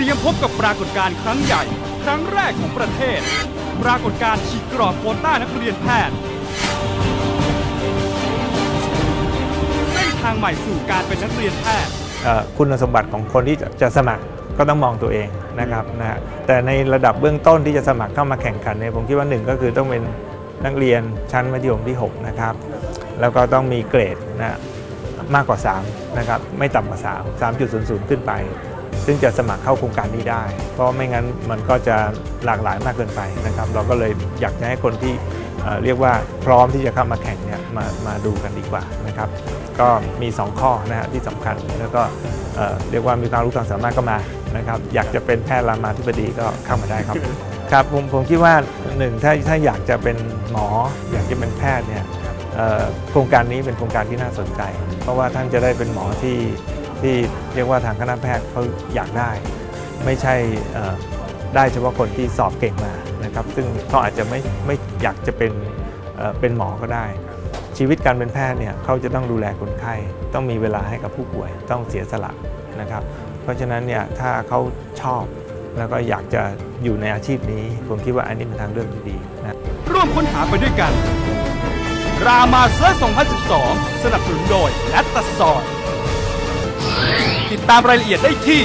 รียมพบกับปรากฏการณ์ครั้งใหญ่ ครั้งแรกของประเทศ ปรากฏการณ์ฉีกกรอบโควต้านักเรียนแพทย์เส้นทางใหม่สู่การเป็นนักเรียนแพทย์คุณสมบัติของคนที่จะสมัครก็ต้องมองตัวเองนะครับนะฮะแต่ในระดับเบื้องต้นที่จะสมัครเข้ามาแข่งขันเนี่ยผมคิดว่าหนึ่งก็คือต้องเป็นนักเรียนชั้นมัธยมที่ 6 นะครับ แล้วก็ต้องมีเกรดนะมากกว่า 3 นะครับ ไม่ต่ำกว่า 3 3.00 ขึ้นไป ซึ่งจะสมัครเข้าโครงการนี้ได้ เพราะไม่งั้นมันก็จะหลากหลายมากเกินไปนะครับ เราก็เลยอยากจะให้คนที่เอ่อเรียกว่าพร้อมที่จะเข้ามาแข่งเนี่ยมามาดูกันดีกว่านะครับ ก็มี 2 ข้อนะฮะที่สำคัญแล้วก็เอ่อเรียกว่ามีความรู้ความสามารถก็มานะครับ อยากจะเป็นแพทย์รามาธิบดีก็เข้ามาได้ครับครับผมผมคิดว่าหนึ่งถ้าถ้าอยากจะเป็นหมออยากจะเป็นแพทย์เนี่ยเอ่อโครงการนี้เป็นโครงการที่น่าสนใจ เพราะว่าท่านจะได้เป็นหมอที่ ที่เรียกว่าทางคณะแพทย์เขาอยากได้ ไม่ใช่ได้เฉพาะคนที่สอบเก่งมานะครับ ซึ่งเขาอาจจะไม่ไม่อยากจะเป็นเป็นหมอก็ได้ ชีวิตการเป็นแพทย์เนี่ยเขาจะต้องดูแลคนไข้ ต้องมีเวลาให้กับผู้ป่วย ต้องเสียสละนะครับ เพราะฉะนั้นเนี่ยถ้าเขาชอบแล้วก็อยากจะอยู่ในอาชีพนี้ ผมคิดว่าอันนี้เป็นทางเลือกที่ดีนะร่วมค้นหาไปด้วยกัน รามาเซอร์2012 สนับสนุนโดยแอตตาซอย ติดตามรายละเอียดได้ที่